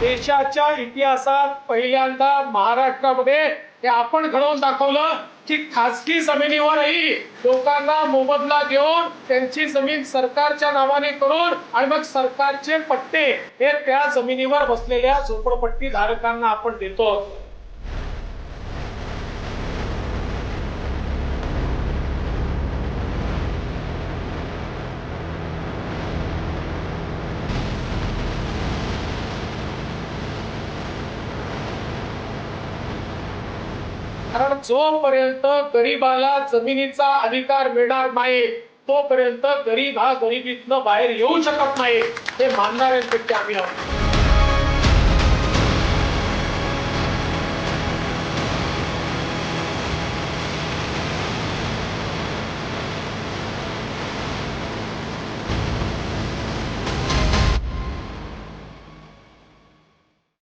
देशाच्या इतिहासात पहिल्यांदा महाराष्ट्रामध्ये हे आपण घडवून दाखवलं की खासगी जमिनीवरही लोकांना मोबदला देऊन त्यांची जमीन सरकारच्या नावाने करून आणि मग सरकारचे पट्टे हे त्या जमिनीवर बसलेल्या झोपडपट्टी धारकांना आपण देतो. कारण जोपर्यंत गरीबाला जमिनीचा अधिकार मिळणार नाही तोपर्यंत गरीब हा गरिबीतनं बाहेर येऊ शकत नाही हे मानणाऱ्यांपैकी आम्ही आहोत.